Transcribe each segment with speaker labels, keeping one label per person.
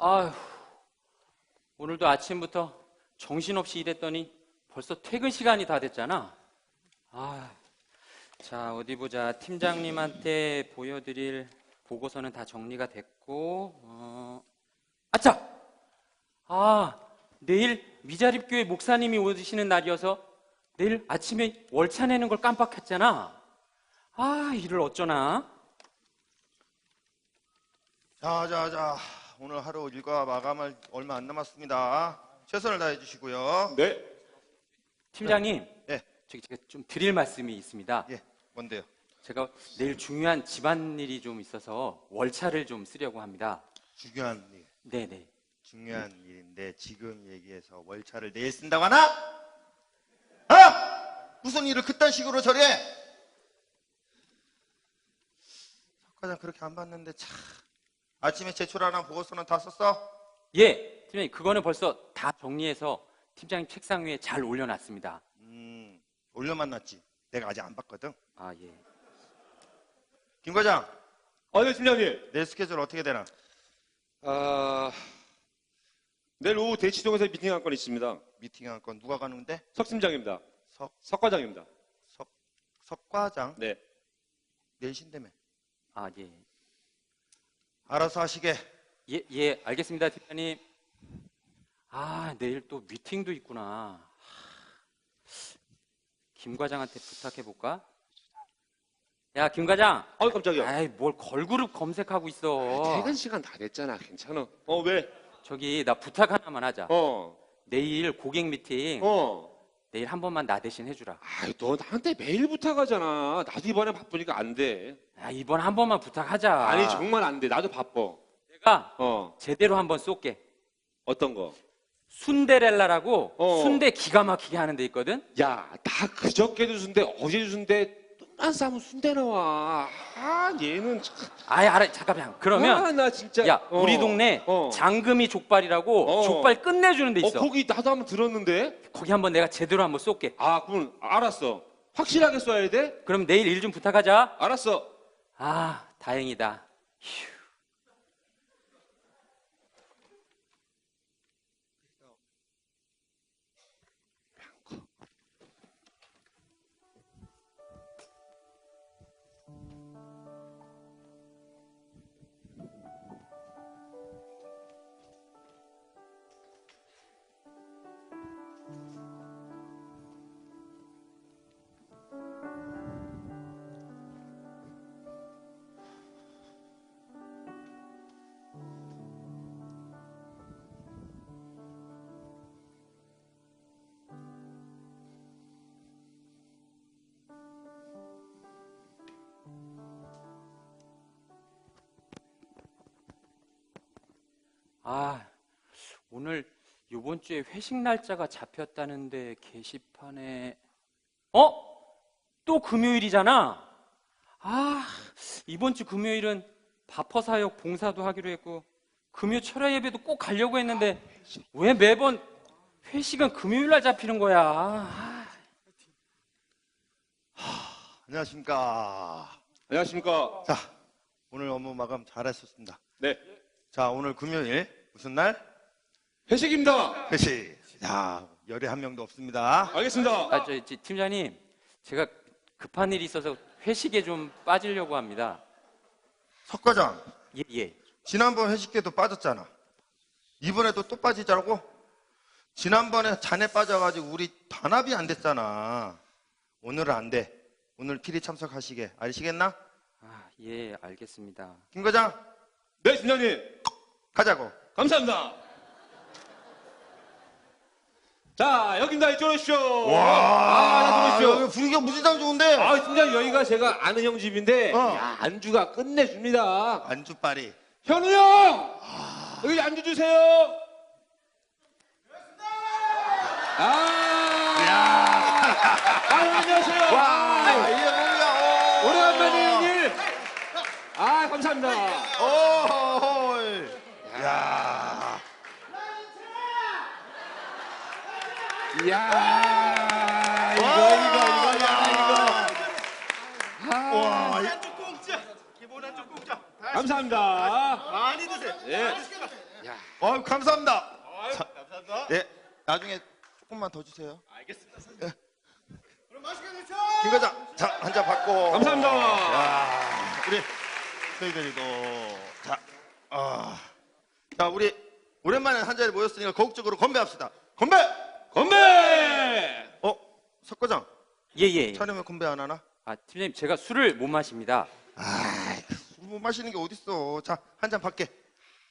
Speaker 1: 아휴, 오늘도 아침부터 정신없이 일했더니 벌써 퇴근 시간이 다 됐잖아. 아, 자, 어디 보자. 팀장님한테 보여드릴 보고서는 다 정리가 됐고, 어, 아차! 아, 내일 미자립교회 목사님이 오시는 날이어서 내일 아침에 월차 내는 걸 깜빡했잖아. 아, 일을 어쩌나?
Speaker 2: 자, 자, 자. 오늘 하루 일과 마감할 얼마 안 남았습니다. 최선을 다해 주시고요.
Speaker 3: 네.
Speaker 1: 팀장님,
Speaker 2: 예,
Speaker 1: 저기 제가 좀 드릴 말씀이 있습니다.
Speaker 2: 예. 뭔데요?
Speaker 1: 제가 내일 중요한 집안일이 좀 있어서 월차를 좀 쓰려고 합니다.
Speaker 2: 중요한 일.
Speaker 1: 네 네.
Speaker 2: 중요한 일인데 지금 얘기해서 월차를 내일 쓴다고 하나? 어? 무슨 일을 그딴 식으로 저래? 석 과장 그렇게 안 봤는데 참. 아침에 제출하는 보고서는 다 썼어?
Speaker 1: 예, 팀장님, 그거는 벌써 다 정리해서 팀장님 책상 위에 잘 올려놨습니다.
Speaker 2: 음, 올려 만났지. 내가 아직 안 봤거든.
Speaker 1: 아, 예.
Speaker 2: 김 과장,
Speaker 3: 아, 네, 팀장님.
Speaker 2: 내 스케줄 어떻게 되나?
Speaker 3: 아, 내일 오후 대치동에서 미팅 한 건 있습니다.
Speaker 2: 미팅 한 건 누가 가는데?
Speaker 3: 석 팀장입니다.
Speaker 2: 석,
Speaker 3: 석 과장입니다.
Speaker 2: 석, 석 과장?
Speaker 3: 네.
Speaker 2: 내신다며.
Speaker 1: 아, 예.
Speaker 2: 알아서 하시게.
Speaker 1: 예, 예, 알겠습니다, 팀장님. 아, 내일 또 미팅도 있구나. 김 과장한테 부탁해 볼까? 야, 김 과장.
Speaker 3: 아, 깜짝이야.
Speaker 1: 아이, 뭘 걸그룹 검색하고 있어.
Speaker 3: 퇴근 시간 다 됐잖아. 괜찮아. 어, 왜?
Speaker 1: 저기, 나 부탁 하나만 하자.
Speaker 3: 어,
Speaker 1: 내일 고객 미팅,
Speaker 3: 어.
Speaker 1: 내일 한 번만 나 대신 해주라.
Speaker 3: 아이, 너 나한테 매일 부탁하잖아. 나도 이번에 바쁘니까 안 돼.
Speaker 1: 야, 이번 한 번만 부탁하자.
Speaker 3: 아니, 정말 안 돼. 나도 바빠.
Speaker 1: 내가
Speaker 3: 어,
Speaker 1: 제대로 한 번 쏠게.
Speaker 3: 어떤 거?
Speaker 1: 순데렐라라고
Speaker 3: 어.
Speaker 1: 순대 기가 막히게 하는 데 있거든?
Speaker 3: 야, 나 그저께도 순대, 어제도 순대, 똥만 싸면 순대 나와. 아, 얘는 참.
Speaker 1: 아이, 알아. 잠깐만. 그러면,
Speaker 3: 아, 나 진짜.
Speaker 1: 야,
Speaker 3: 어,
Speaker 1: 우리 동네
Speaker 3: 어.
Speaker 1: 장금이 족발이라고
Speaker 3: 어.
Speaker 1: 족발 끝내주는 데
Speaker 3: 어,
Speaker 1: 있어.
Speaker 3: 거기 나도 한번 들었는데?
Speaker 1: 거기 한번 내가 제대로 한번 쏠게.
Speaker 3: 아, 그럼 알았어. 확실하게 써야 돼?
Speaker 1: 그럼 내일 일 좀 부탁하자.
Speaker 3: 알았어.
Speaker 1: 아, 다행이다. 휴. 아, 오늘 요번 주에 회식 날짜가 잡혔다는데 게시판에 어? 또 금요일이잖아. 아, 이번 주 금요일은 바퍼 사역 봉사도 하기로 했고 금요 철야 예배도 꼭 가려고 했는데 왜 매번 회식은 금요일 날 잡히는 거야? 아,
Speaker 2: 안녕하십니까.
Speaker 3: 안녕하십니까.
Speaker 2: 자, 오늘 업무 마감 잘했었습니다.
Speaker 3: 네.
Speaker 2: 자, 오늘 금요일 무슨 날?
Speaker 3: 회식입니다.
Speaker 2: 회식. 야, 열에 한 명도 없습니다.
Speaker 3: 알겠습니다.
Speaker 1: 아, 저, 저, 팀장님, 제가 급한 일이 있어서 회식에 좀 빠지려고 합니다.
Speaker 2: 석 과장,
Speaker 1: 예, 예.
Speaker 2: 지난번 회식 때도 빠졌잖아. 이번에도 또 빠지자고? 지난번에 잔에 빠져가지고 우리 단합이 안 됐잖아. 오늘은 안 돼. 오늘 필히 참석하시게. 아시겠나?
Speaker 1: 아, 예, 알겠습니다.
Speaker 2: 김 과장,
Speaker 3: 네, 팀장님.
Speaker 2: 가자고.
Speaker 3: 감사합니다. 자, 여기입니다. 이쪽으로 오십시오.
Speaker 2: 와,
Speaker 3: 아, 나 들어오십시오.
Speaker 2: 여기 분위기가 무지장 좋은데?
Speaker 3: 아, 팀장님, 여기가 제가 아는 형 집인데,
Speaker 2: 어.
Speaker 3: 야, 안주가 끝내줍니다.
Speaker 2: 안주빨이.
Speaker 3: 현우 형! 여기 안주 주세요. 아, 아, 안녕하세요.
Speaker 2: 와, 이게 뭐야? 오.
Speaker 3: 오래간만에 형님. 아, 감사합니다.
Speaker 2: 오, 야.
Speaker 3: 이야, 이거,
Speaker 2: 와,
Speaker 3: 이거, 이거, 야, 이거. 아,
Speaker 2: 와,
Speaker 4: 쭉 공짜 기본 한쪽 공짜 다
Speaker 3: 감사합니다.
Speaker 4: 많이 드세요
Speaker 3: 예. 야.
Speaker 2: 어, 감사합니다. 감사합니다. 네, 나중에 조금만 더 주세요. 알겠습니다. 그럼 맛있게 드셔. 김 과장, 자, 한 잔 받고.
Speaker 3: 감사합니다.
Speaker 2: 야, 우리 저희들이도 자, 아, 자, 우리 오랜만에 한 자리 모였으니까 거국적으로 건배합시다. 건배!
Speaker 3: 건배!
Speaker 2: 어, 석 과장,
Speaker 1: 예, 예.
Speaker 2: 촬영에 건배 안 하나?
Speaker 1: 아, 팀장님, 제가 술을 못 마십니다.
Speaker 2: 아, 술못 마시는 게 어딨어. 자, 한 잔 받게.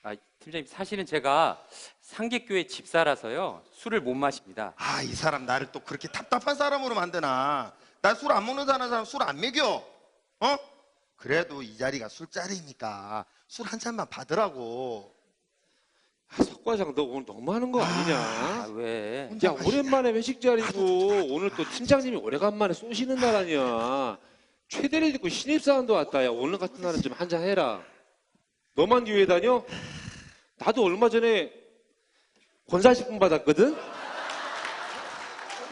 Speaker 1: 아, 팀장님, 사실은 제가 상계교회 집사라서요. 술을 못 마십니다.
Speaker 2: 아, 이 사람 나를 또 그렇게 답답한 사람으로 만드나. 나 술 안 먹는 사람 술 안 먹여. 어? 그래도 이 자리가 술자리니까 술 한 잔만 받으라고.
Speaker 3: 아, 석 과장 너 오늘 너무 하는 거
Speaker 1: 아,
Speaker 3: 아니냐?
Speaker 1: 왜?
Speaker 2: 혼자
Speaker 3: 야 오랜만에 회식 자리고 오늘 또 팀장님이 오래간만에 쏘시는 날 아니야. 최대를 듣고 신입사원도 왔다. 야 오늘 같은 날은 좀 한잔 해라. 너만 교회 다녀? 나도 얼마 전에 권사식품 받았거든.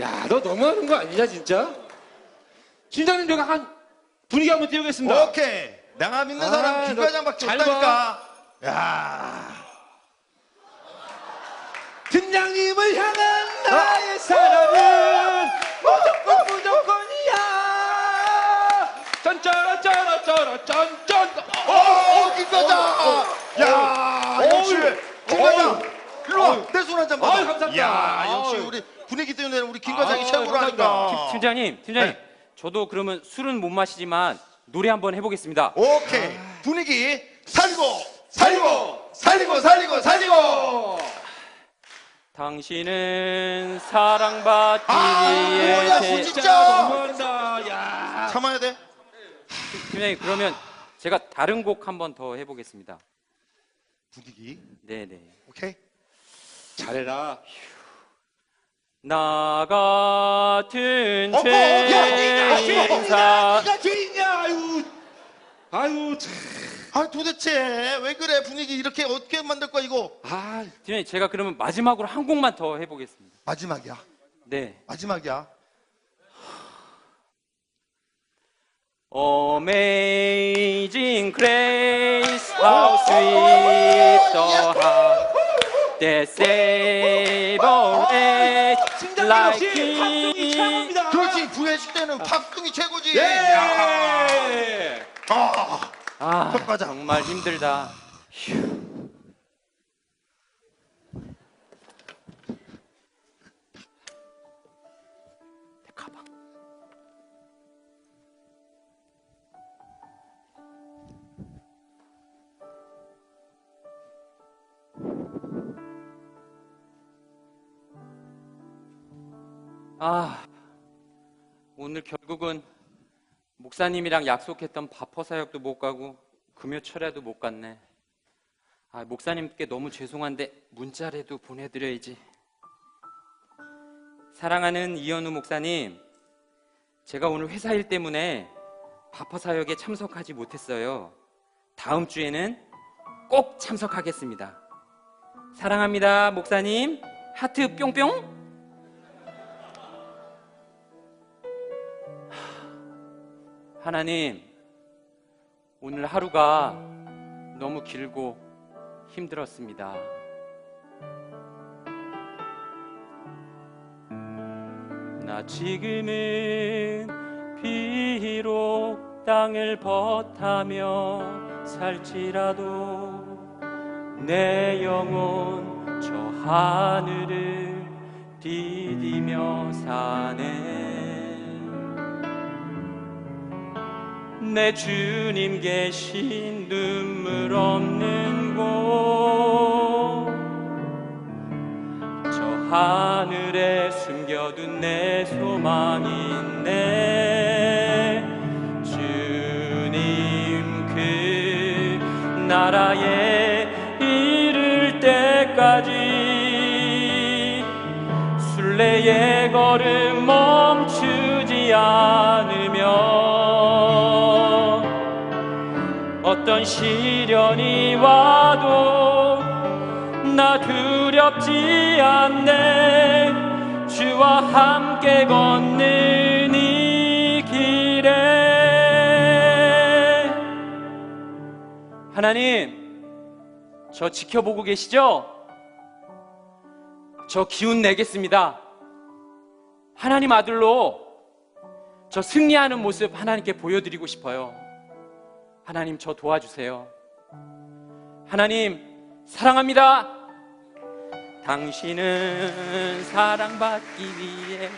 Speaker 3: 야 너 너무하는 거 아니냐 진짜? 팀장님 제가 한 분위기 한번 띄우겠습니다.
Speaker 2: 오케이. 내가 믿는
Speaker 3: 아,
Speaker 2: 사람
Speaker 3: 너
Speaker 2: 김과장 밖에
Speaker 3: 잘
Speaker 2: 없다니까. 야.
Speaker 3: 팀장님을 향한 나의 사랑은 무조건 무조건이야. 짠짜라짜라짜라짠짠.
Speaker 2: 어, 어, 김과장. 야,
Speaker 3: 어,
Speaker 2: 역시 김과장. 일로 와. 내 손 한잔
Speaker 3: 어우,
Speaker 2: 받아.
Speaker 3: 감사합니다.
Speaker 2: 야, 역시. 우리 분위기 때문에 우리 김과장이
Speaker 3: 아유,
Speaker 2: 최고라니까.
Speaker 1: 팀장님, 팀장님.
Speaker 2: 네.
Speaker 1: 저도 그러면 술은 못 마시지만 노래 한번 해보겠습니다.
Speaker 2: 오케이. 분위기 살리고 살리고 살리고 살리고 살리고.
Speaker 1: 당신은 사랑받기
Speaker 2: 아,
Speaker 1: 위해
Speaker 2: 뭐야,
Speaker 1: 제-
Speaker 2: 진짜.
Speaker 3: 너무한다. 야.
Speaker 2: 참아야 돼.
Speaker 1: 팀장님 그러면 제가 다른 곡 한 번 더 해보겠습니다.
Speaker 2: 분위기.
Speaker 1: 네네.
Speaker 2: 오케이.
Speaker 3: 잘해라.
Speaker 1: 나 같은
Speaker 2: 어, 어, 야, 네가
Speaker 1: 죄인사
Speaker 3: 네가 죄인이야. 아유. 아유. 참.
Speaker 2: 아 도대체 왜 그래 분위기 이렇게 어떻게 만들 거야 이거
Speaker 3: 아,
Speaker 1: 팀장님 제가 그러면 마지막으로 한 곡만 더 해보겠습니다.
Speaker 2: 마지막이야
Speaker 1: 네.
Speaker 2: 마지막이야
Speaker 1: Amazing grace, how sweet the heart that saved a wretch
Speaker 3: 팀장님
Speaker 1: like
Speaker 3: 역시
Speaker 1: me.
Speaker 3: 최고입니다.
Speaker 2: 그렇지 구회식 때는 팝송이 최고지
Speaker 3: 예.
Speaker 2: 야. 아,
Speaker 1: 아. 정말 힘들다. 내 가방. 아, 오늘 결국은 목사님이랑 약속했던 바퍼 사역도 못 가고 금요 철야도 못 갔네. 아, 목사님께 너무 죄송한데 문자라도 보내드려야지. 사랑하는 이현우 목사님, 제가 오늘 회사 일 때문에 바퍼 사역에 참석하지 못했어요. 다음 주에는 꼭 참석하겠습니다. 사랑합니다, 목사님. 하트 뿅뿅. 하나님, 오늘 하루가 너무 길고 힘들었습니다. 나 지금은 비록 땅을 벗하며 살지라도 내 영혼 저 하늘을 디디며 사네. 내 주님 계신 눈물 없는 곳, 저 하늘에 숨겨둔 내 소망인데, 주님 그 나라에 이를 때까지 순례의 걸음 멈추지 않으 어떤 시련이 와도 나 두렵지 않네 주와 함께 걷는 이 길에 하나님 저 지켜보고 계시죠? 저 기운 내겠습니다. 하나님 아들로 저 승리하는 모습 하나님께 보여드리고 싶어요. 하나님 저 도와주세요. 하나님 사랑합니다. 당신은 사랑받기 위해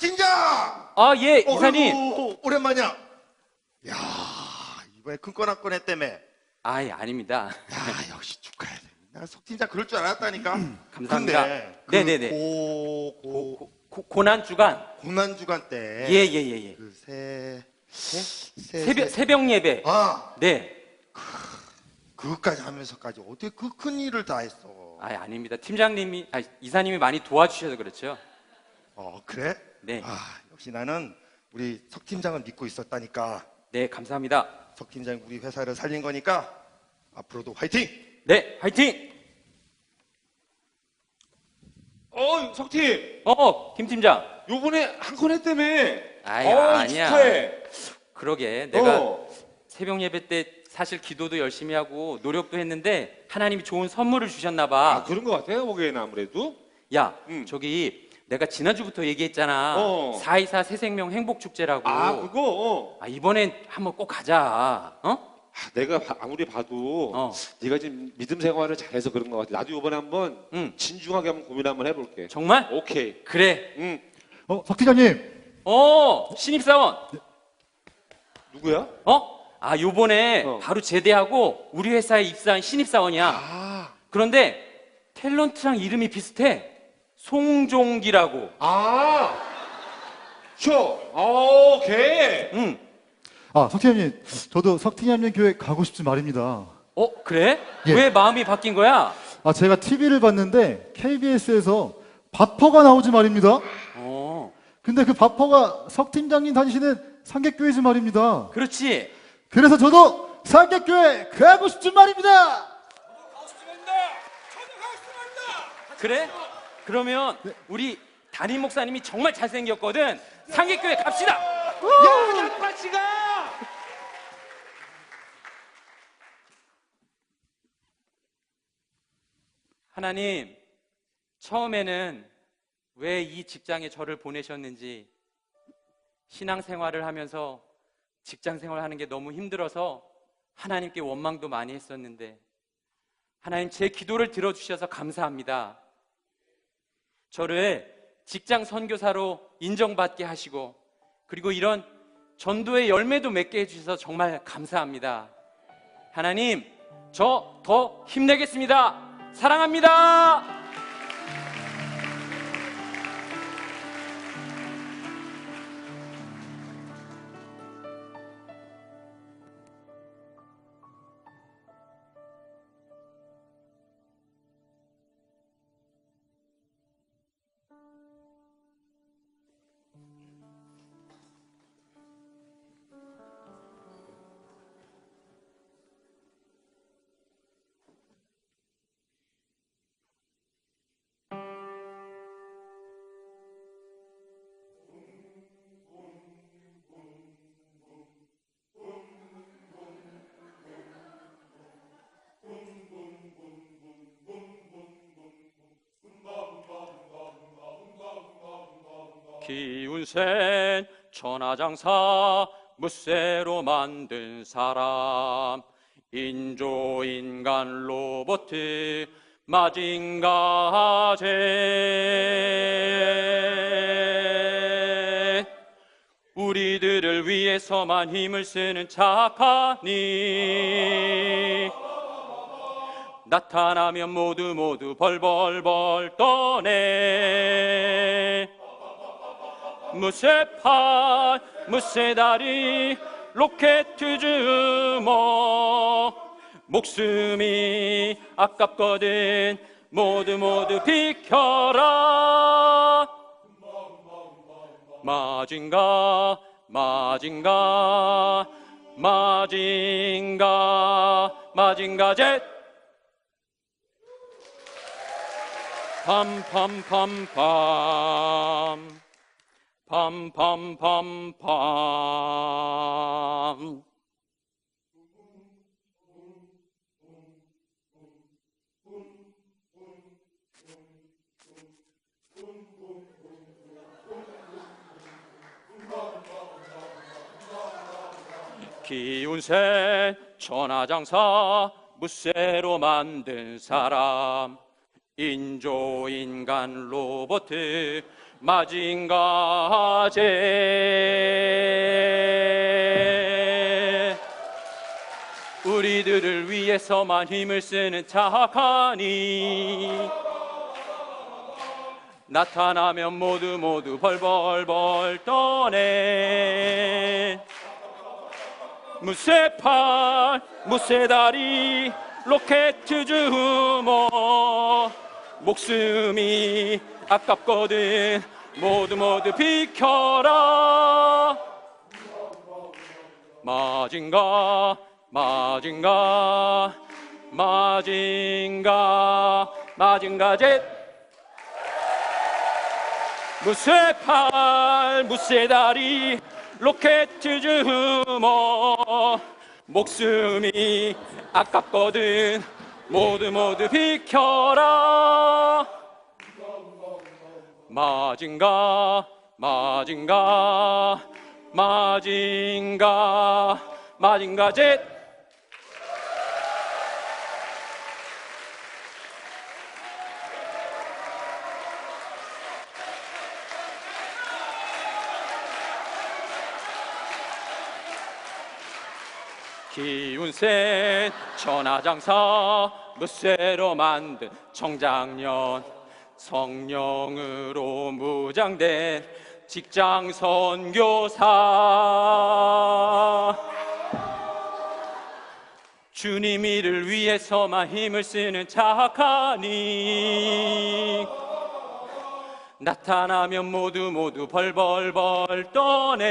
Speaker 2: 팀장!
Speaker 1: 아예
Speaker 2: 어,
Speaker 1: 이사님
Speaker 2: 어, 어, 어, 오랜만이야. 야, 이번에 큰건 한 건 했다며. 야,
Speaker 1: 아 예 아닙니다
Speaker 2: 역시 축하해. 나 석팀장 그럴 줄 알았다니까.
Speaker 1: 감사합니다.
Speaker 2: 근데 그
Speaker 1: 네네네.
Speaker 2: 고, 고,
Speaker 1: 고, 고, 고난 주간
Speaker 2: 고난 주간 때.
Speaker 1: 예 예 예 예
Speaker 2: 그 새, 새,
Speaker 1: 새벽
Speaker 2: 새-
Speaker 1: 새벽 예배
Speaker 2: 아,
Speaker 1: 네
Speaker 2: 그것까지 하면서까지 어떻게 그 큰 일을 다 했어.
Speaker 1: 아 아닙니다 팀장님이 아 이사님이 많이 도와주셔서 그렇죠
Speaker 2: 어, 그래?
Speaker 1: 네
Speaker 2: 아, 역시 나는 우리 석 팀장을 믿고 있었다니까.
Speaker 1: 네, 감사합니다.
Speaker 2: 석 팀장이 우리 회사를 살린 거니까 앞으로도 화이팅!
Speaker 1: 네, 화이팅!
Speaker 3: 어, 석팀!
Speaker 1: 어, 김 팀장.
Speaker 3: 요번에 한 건 했다며!
Speaker 1: 아이,
Speaker 3: 어,
Speaker 1: 아니야.
Speaker 3: 축하해!
Speaker 1: 그러게 내가
Speaker 3: 어.
Speaker 1: 새벽 예배 때 사실 기도도 열심히 하고 노력도 했는데 하나님이 좋은 선물을 주셨나 봐.
Speaker 3: 아, 그런 것 같아요, 보기에는 아무래도.
Speaker 1: 야,
Speaker 3: 음.
Speaker 1: 저기 내가 지난주부터 얘기했잖아.
Speaker 3: 어.
Speaker 1: 424 새생명 행복 축제라고.
Speaker 3: 아, 그거, 어.
Speaker 1: 아, 이번엔 한번 꼭 가자. 어?
Speaker 3: 아, 내가 바- 아무리 봐도
Speaker 1: 어.
Speaker 3: 네가 지금 믿음 생활을 잘해서 그런 것 같아. 나도 이번에 한번
Speaker 1: 응.
Speaker 3: 진중하게 한번 고민 한번 해볼게.
Speaker 1: 정말?
Speaker 3: 오케이.
Speaker 1: 그래.
Speaker 3: 응.
Speaker 4: 어, 석 팀장님.
Speaker 1: 어, 신입사원.
Speaker 3: 누구야?
Speaker 1: 어? 아, 요번에
Speaker 3: 어.
Speaker 1: 바로 제대하고 우리 회사에 입사한 신입사원이야.
Speaker 3: 아,
Speaker 1: 그런데 탤런트랑 이름이 비슷해. 송종기라고.
Speaker 3: 아, 쇼. 아, 오케이.
Speaker 1: 응.
Speaker 4: 아, 석 팀장님. 저도 석 팀장님 교회 가고 싶지 말입니다.
Speaker 1: 어, 그래?
Speaker 4: 예.
Speaker 1: 왜 마음이 바뀐 거야?
Speaker 4: 아, 제가 TV를 봤는데 KBS에서 바퍼가 나오지 말입니다.
Speaker 1: 어,
Speaker 4: 근데 그 바퍼가 석 팀장님 다니시는 상객교회지 말입니다.
Speaker 1: 그렇지.
Speaker 4: 그래서 저도 상객교회 가고 싶지 말입니다.
Speaker 1: 그래? 그러면
Speaker 4: 네.
Speaker 1: 우리 담임 목사님이 정말 잘생겼거든. 상계교회 갑시다.
Speaker 3: 야, 나도 같이 가!
Speaker 1: 하나님, 처음에는 왜 이 직장에 저를 보내셨는지 신앙생활을 하면서 직장 생활 하는 게 너무 힘들어서 하나님께 원망도 많이 했었는데 하나님 제 기도를 들어주셔서 감사합니다. 저를 직장 선교사로 인정받게 하시고 그리고 이런 전도의 열매도 맺게 해주셔서 정말 감사합니다. 하나님, 저 더 힘내겠습니다. 사랑합니다. 기운센 천하장사 무쇠로 만든 사람 인조 인간 로보트 마징가제 우리들을 위해서만 힘을 쓰는 착하니 나타나면 모두 모두 벌벌벌 떠네 무쇠팔 무쇠다리 로켓 주먹 목숨이 아깝거든 모두 모두 비켜라. 마징가 마징가 마징가 마징가 젯. 팜팜팜팜 팜팜팜팜. 기운새 천하장사 무쇠로 만든 사람. 인조인간 로봇 마징가제. 우리들을 위해서만 힘을 쓰는 착하니 나타나면 모두 모두 벌벌벌 떠네 무쇠팔 무쇠다리 로켓 주모. 목숨이 아깝거든. 모두 모두 비켜라. 마징가 마징가 마징가 마징가 젯. 무쇠 팔 무쇠 다리 로켓 주모 목숨이 아깝거든. 모두 모두 비켜라 마징가 마징가 마징가 마징가 젯 기운센 천하장사 무쇠로 만든 청장년 성령으로 무장된 직장 선교사. 주님 이를 위해서만 힘을 쓰는 착하니. 나타나면 모두 모두 벌벌벌 떠네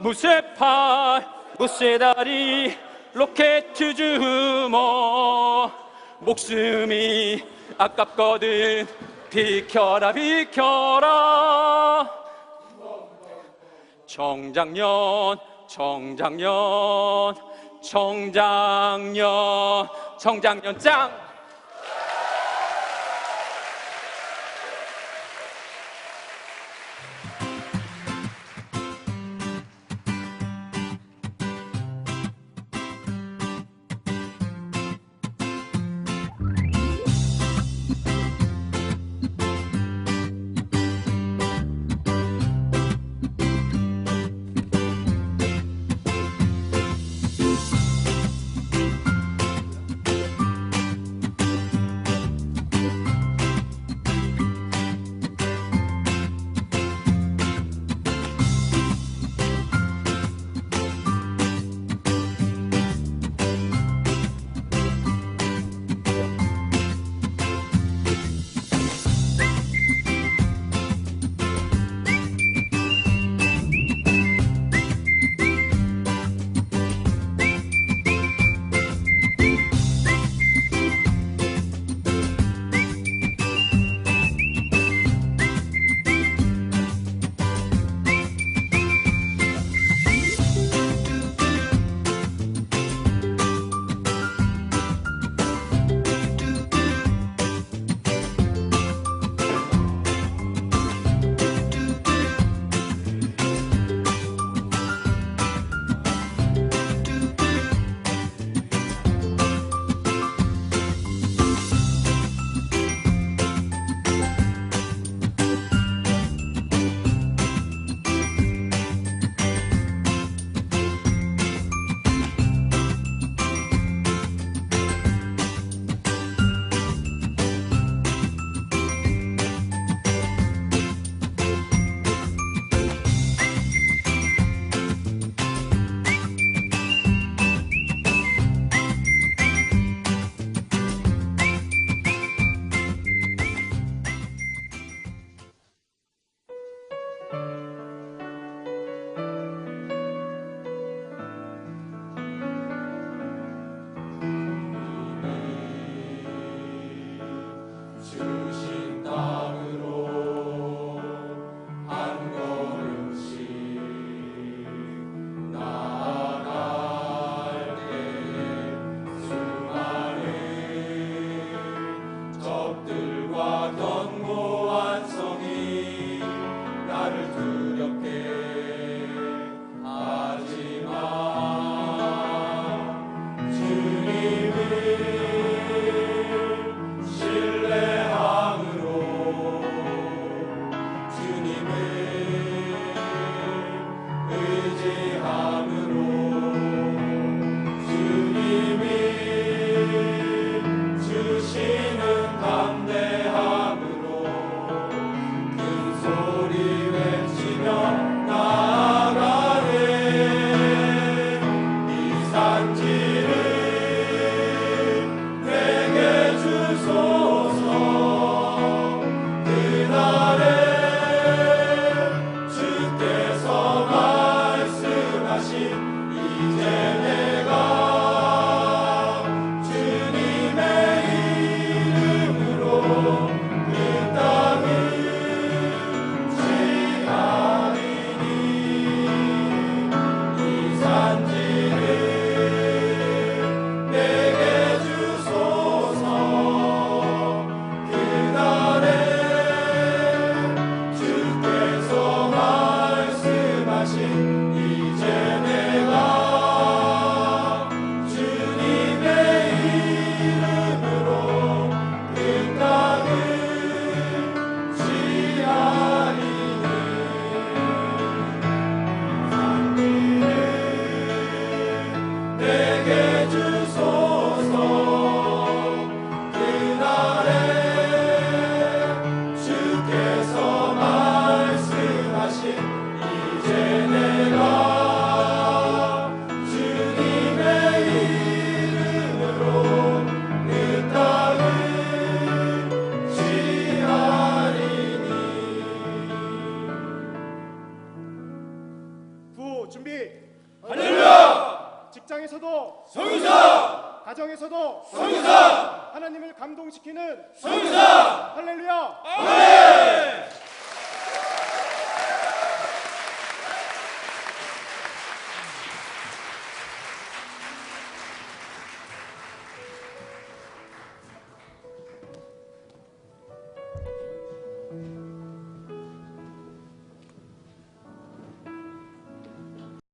Speaker 1: 무쇠팔 무쇠다리 로켓 주모 목숨이 아깝거든. 비켜라 비켜라. 청장년 청장년 청장년 청장년 짱